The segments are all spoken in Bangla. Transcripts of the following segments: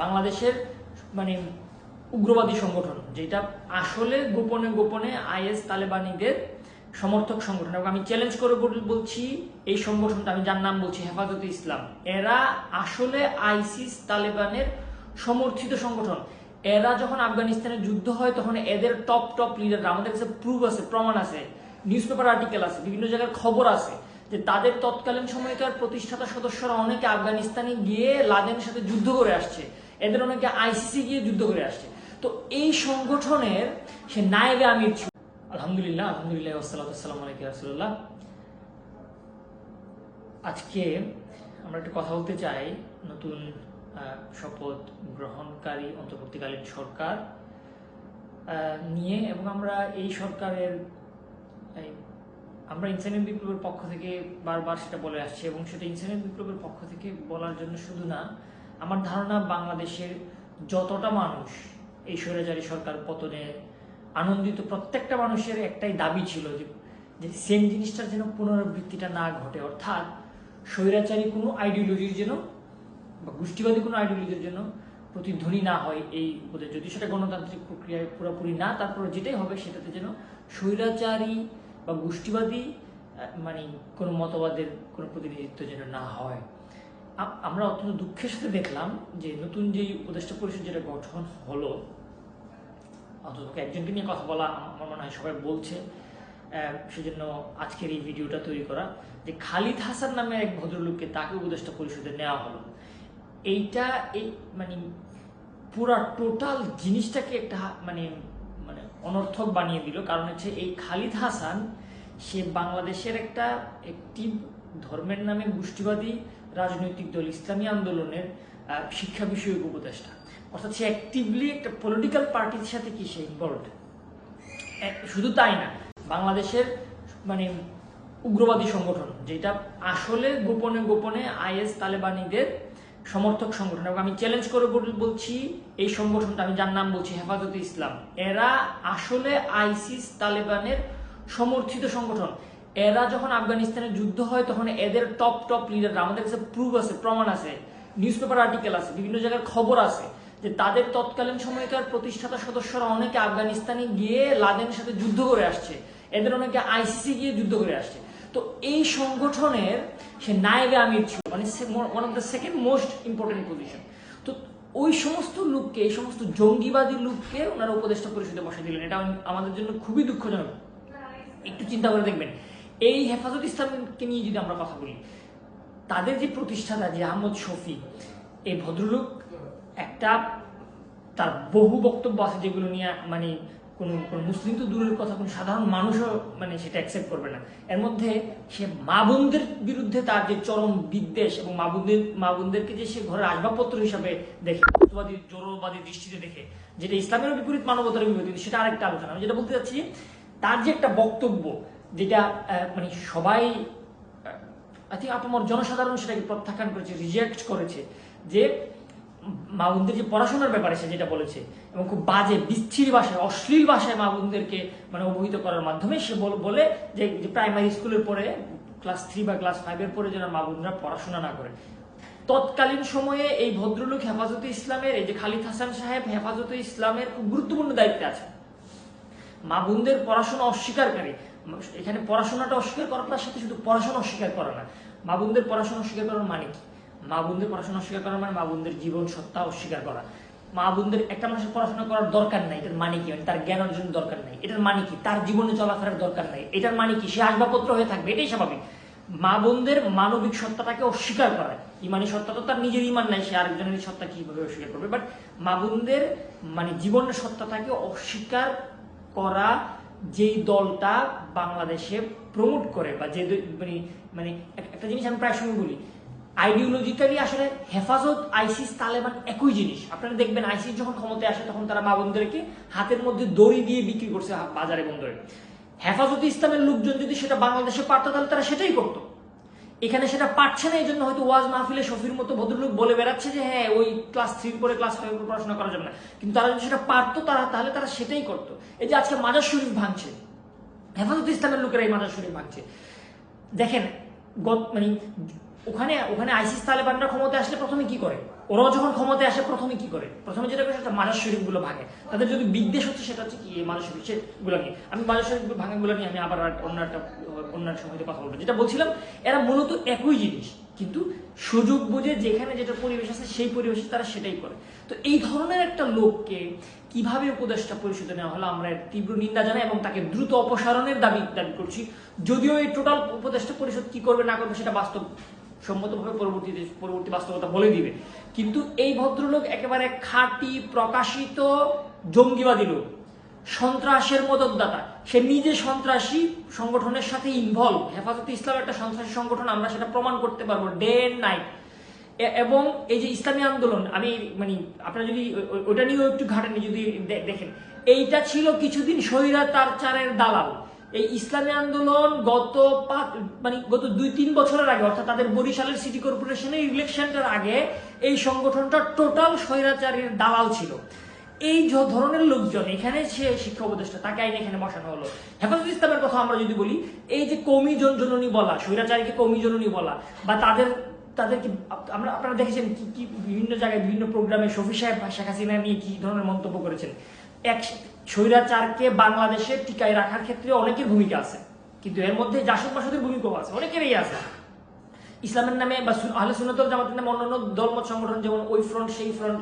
বাংলাদেশের মানে উগ্রবাদী সংগঠন, যেটা আসলে গোপনে গোপনে আইএস তালেবানিদের সমর্থক সংগঠন। এবং আমি চ্যালেঞ্জ করে বলছি, এই সংগঠনটা, আমি যার নাম বলছি, হেফাজতে ইসলাম। এরা আসলে আইসিস তালেবানের সমর্থিত সংগঠন। এরা যখন আফগানিস্তানে যুদ্ধ হয়, তখন এদের টপ টপ লিডাররা আমাদের কাছে প্রুফ আছে, প্রমাণ আছে নিউজ পেপার আর্টিকেল আছে, বিভিন্ন জায়গার খবর আছে, যে তাদের তৎকালীন সময়কার প্রতিষ্ঠাতা সদস্যরা অনেকে আফগানিস্তানে গিয়ে লাদেনের সাথে যুদ্ধ করে আসছে। এদের অনেকে আইসিসি গিয়ে যুদ্ধ করে আসছে। তো এই সংগঠনের সে নায়েবে আমির ছিল। আলহামদুলিল্লাহ আলহামদুলিল্লাহ আসসালাম আলাইকুম আজকে আমরা একটু কথা বলতে চাই নতুন শপথ গ্রহণকারী অন্তর্বর্তীকালীন সরকার নিয়ে এবং আমরা এই সরকারের আমরা ইনসানিয়ত বিপ্লবের পক্ষ থেকে বারবার সেটা বলে আসছি এবং সেটা ইনসানিয়ত বিপ্লবের পক্ষ থেকে বলার জন্য শুধু না আমার ধারণা বাংলাদেশের যতটা মানুষ এই স্বৈরাচারী সরকার পতনে আনন্দিত, প্রত্যেকটা মানুষের একটাই দাবি ছিল যে যে সেম জিনিসটার যেন পুনরাবৃত্তিটা না ঘটে। অর্থাৎ স্বৈরাচারী কোনো আইডিওলজির যেন বা গোষ্ঠীবাদী কোনো আইডিওলজির জন্য প্রতিধ্বনি না হয় এই ওদের যদি সেটা গণতান্ত্রিক প্রক্রিয়ায় পুরোপুরি না তারপরে যেটাই হবে সেটাতে যেন স্বৈরাচারী বা গোষ্ঠীবাদী মানে কোনো মতবাদের কোনো প্রতিনিধিত্ব যেন না হয়। আমরা অত্যন্ত দুঃখের সাথে দেখলাম যে নতুন যেই উপদেষ্টা পরিষদ যেটা গঠন হলো অন্তত একজনকে নিয়ে কথা বলা আমার মনে হয় সবাই বলছে সেজন্য আজকের এই ভিডিওটা তৈরি করা, যে খালিদ হাসান নামে এক ভদ্রলোককে তাকে উপদেষ্টা পরিষদে নেওয়া হলো। এইটা এই মানে পুরা টোটাল জিনিসটাকে একটা মানে মানে অনর্থক বানিয়ে দিল। কারণ হচ্ছে এই খালিদ হাসান, সে বাংলাদেশের একটা একটি ধর্মের নামে গোষ্ঠীবাদী রাজনৈতিক দল, ইসলামী আন্দোলনের শিক্ষা বিষয়ক উপদেষ্টা। অর্থাৎ সে অ্যাক্টিভলি একটা পলিটিক্যাল পার্টির সাথে কি সে ইনভলভ শুধু তাই না, বাংলাদেশের মানে উগ্রবাদী সংগঠন, যেটা আসলে গোপনে গোপনে আইএস তালেবানিদের সমর্থক সংগঠন। এবং আমি চ্যালেঞ্জ করে বলছি, এই সংগঠনটা, আমি যার নাম বলছি, হেফাজতে ইসলাম, এরা আসলে আইসিস তালেবানের সমর্থিত সংগঠন। এরা যখন আফগানিস্তানে যুদ্ধ হয়, তখন এদের টপ টপ লিডাররা আমাদের কাছে প্রুফ আছে, প্রমাণ আছে নিউজ পেপার আর্টিকেল আছে, বিভিন্ন জায়গার খবর আছে যে তাদের তৎকালীন সময়কার প্রতিষ্ঠাতা সদস্যরা অনেকে আফগানিস্তানে গিয়ে লাদেনের সাথে যুদ্ধ করে আসছে, এদের অনেকে আইসিসি গিয়ে যুদ্ধ করে আসছে। তো এই সংগঠনের সে নায়েবে আমির ছিল মানে one of the second most important position তো ওই সমস্ত লোককে, এই সমস্ত জঙ্গিবাদী লোককে ওনারা উপদেষ্টা পরিষদে বসে দিলেন। এটা আমাদের জন্য খুবই দুঃখজনক। একটু চিন্তা করে দেখবেন। এই হেফাজত ইসলামকে নিয়ে যদি আমরা কথা বলি, তাদের যে প্রতিষ্ঠাতা, যে আহমদ শফি এই ভদ্রলোক একটা তার বহু বক্তব্য আছে যেগুলো নিয়ে মানে কোন কোন মুসলিম তো দূরের কথা, কোন সাধারণ মানুষও মানে সেটা অ্যাকসেপ্ট করবে না। এর মধ্যে সে মা বোনদের বিরুদ্ধে তার যে চরম বিদ্বেষ এবং মা বোনদের, মা বোনদেরকে যে সে ঘরের আসবাবপত্র হিসাবে দেখে জোরবাদী জোরবাদী দৃষ্টিতে দেখে, যেটা ইসলামের বিপরীত মানবতার বিপরীত, সেটা আরেকটা আলোচনা। আমি যেটা বলতে চাচ্ছি তার যে একটা বক্তব্য যেটা মানে সবাই আই থিঙ্ক জনসাধারণ সেটাকে প্রত্যাখ্যান করেছে রিজেক্ট করেছে, যে মা বোনদের যে পড়াশোনার ব্যাপারে সে যেটা বলেছে, এবং খুব বাজে, বিচ্ছিরি ভাষায়, অশ্লীল ভাষায় মা বোনদেরকে মানে অবহিত করার মাধ্যমে সে বল- বলে যে প্রাইমারি স্কুলের পরে ক্লাস থ্রি বা ক্লাস ফাইভের পরে যেন মা বোনরা পড়াশোনা না করে। তৎকালীন সময়ে এই ভদ্রলোক হেফাজতে ইসলামের, এই যে খালিদ হাসান সাহেব হেফাজতে ইসলামের খুব গুরুত্বপূর্ণ দায়িত্বে আছে মা বোনদের পড়াশোনা অস্বীকারকারী এখানে পড়াশোনাটা অস্বীকার করার সাথে শুধু পড়াশোনা অস্বীকার করা না। মা বোনদের পড়াশোনা অস্বীকার করার মানে কি? মা বোনদের পড়াশোনা অস্বীকার করা মানে মা বোনদের জীবন সত্তা অস্বীকার করা। মা বোনদের একটা মানুষের পড়াশোনা করার দরকার নাই, এটার মানে কি? মানে তার জ্ঞান অর্জনের দরকার নাই, এটার মানে কি? তার জীবনে চলাফেরার দরকার নাই, এটার মানে কি? সে আসবাবপত্র হয়ে থাকবে, এটাই স্বাভাবিক। মা বোনদের মানবিক সত্তাটাকে অস্বীকার করা। ইমানি সত্তা তো তার নিজের ইমান নাই, সে আরেকজনের সত্তা কীভাবে অস্বীকার করবে? বাট মা বোনদের মানে জীবনের সত্তাটাকে অস্বীকার করা যেই দলটা বাংলাদেশে প্রমোট করে বা যে মানে মানে একটা জিনিস আমি প্রায় সময় বলি আইডিওলজিক্যালি আসলে হেফাজত আইসিস তালেবান একই জিনিস। আপনারা দেখবেন আইসিস যখন ক্ষমতায় আসে তখন তারা মা বোনদেরকে হাতের মধ্যে দড়ি দিয়ে বিক্রি করছে বাজারে বন্দরে। হেফাজত ইসলামের লোকজন যদি সেটা বাংলাদেশে পারতো, তাহলে তারা সেটাই করতো। এখানে সেটা পারছে না এই জন্য হয়তো ওয়াজ মাহফিলে শফির মতো ভদ্রলোক বলে বেড়াচ্ছে যে হ্যাঁ ওই ক্লাস থ্রির পরে ক্লাস ফাইভ পড়াশোনা করা যাবে না। কিন্তু তারা যদি সেটা পারতো, তারা তাহলে তারা সেটাই করতো। এই যে আজকে মাজার শরীফ ভাঙছে, হেফাজত ইসলামের লোকেরা এই মাজার শরীফ ভাঙছে। দেখেন, গত মানে ওখানে ওখানে আইসিস তালেবানরা ক্ষমতায় আসলে প্রথমে কি করে? ওরাও যখন ক্ষমতায় আসে, প্রথমে কি করে? প্রথমে যেটা করে সেটা মাজার শরীফগুলো ভাঙে। তাদের যদি বিদ্বেষ হচ্ছে, সেটা হচ্ছে কি শরীফ সেগুলো নিয়ে। আমি মাজার শরীফ ভাঙাগুলো নিয়ে আমি আবার অন্য একটা অন্য একটা সময় কথা বলব। যেটা বলছিলাম, এরা মূলত একই জিনিস। কিন্তু সুযোগ বুঝে যেখানে যেটা পরিবেশ আছে, সেই পরিবেশে তারা সেটাই করে। তো এই ধরনের একটা লোককে কীভাবে উপদেষ্টা পরিষদে নেওয়া হলো, আমরা এর তীব্র নিন্দা জানাই এবং তাকে দ্রুত অপসারণের দাবি দাবি করছি। যদিও এই টোটাল উপদেষ্টা পরিষদ কি করবে, না করবে সেটা বাস্তব, সম্মতভাবে পরবর্তীতে পরবর্তী বাস্তবতা বলে দিবে। কিন্তু এই ভদ্রলোক একেবারে খাঁটি, প্রকাশিত, জঙ্গিবাদী লোক, সন্ত্রাসের মদতদাতা। সে নিজে সন্ত্রাসী সংগঠনের সাথে ইনভলভ হেফাজতে ইসলাম একটা সন্ত্রাসী সংগঠন, আমরা সেটা প্রমাণ করতে পারব। ডে নাইট এবং এই যে ইসলামী আন্দোলন, আমি মানে আপনারা যদি ওটা নিয়েও একটু ঘাটেনি যদি দেখেন, এইটা ছিল কিছুদিন স্বৈরাচার চারের দালাল। এই ইসলামী আন্দোলন গত পাঁচ মানে গত দুই তিন বছরের আগে, অর্থাৎ তাদের বরিশালের সিটি কর্পোরেশনের ইলেকশনটার আগে, এই সংগঠনটা টোটাল স্বৈরাচারের দালাল ছিল। এই ধরনের লোকজন এখানে সে শিক্ষা উপদেষ্টা, তাকে আইন এখানে বসানো হলো। হেফাজত ইসলামের কথা আমরা যদি বলি, এই যে কমি জন- জননী বলা, স্বৈরাচারীকে কমি জননী বলা, বা তাদের তাদেরকে আমরা আপনারা দেখেছেন কি কি বিভিন্ন জায়গায় বিভিন্ন প্রোগ্রামে শফি সাহেব শেখ হাসিনা নিয়ে কি ধরনের মন্তব্য করেছেন এক স্বৈরাচারকে বাংলাদেশে টিকায় রাখার ক্ষেত্রে অনেকের ভূমিকা আছে, কিন্তু এর মধ্যে জাসদ মাসুদের ভূমিকাও আছে, অনেকেরই আছে ইসলামের নামে বা আহলে সুন্নতল জামাতের নামে অন্যান্য দলমত সংগঠন যেমন ওই ফ্রন্ট, সেই ফ্রন্ট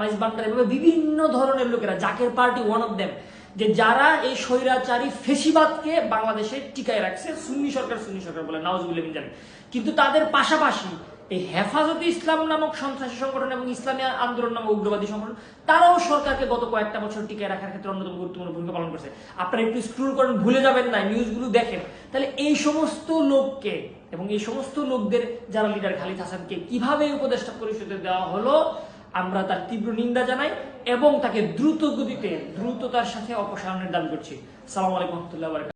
মাইজ বান্ডার এভাবে বিভিন্ন ধরনের লোকেরা, Zaker Party one of them যে যারা এই স্বৈরাচারী ফেসিবাদকে বাংলাদেশে টিকায় রাখছে, সুন্নি সরকার সুন্নি সরকার বলে মিন জালিক। কিন্তু তাদের পাশাপাশি এই হেফাজতে ইসলাম নামক সন্ত্রাসী সংগঠন এবং ইসলামী আন্দোলন নামক উগ্রবাদী সংগঠন, তারাও সরকারকে গত কয়েকটা বছর টিকায় রাখার ক্ষেত্রে অন্যতম গুরুত্বপূর্ণ ভূমিকা পালন করছে। আপনারা একটু স্ক্রুল করেন, ভুলে যাবেন না নিউজগুলো দেখেন। তাহলে এই সমস্ত লোককে এবং এই সমস্ত লোকদের যারা লিডার খালিদ হাসানকে কীভাবে উপদেষ্টা পরিষদে দেওয়া হলো, আমরা তার তীব্র নিন্দা জানাই এবং তাকে দ্রুত গতিতে দ্রুততার সাথে অপসারণের দাবি করছি। সালাম আলাইকুম রহমতুল্লাহ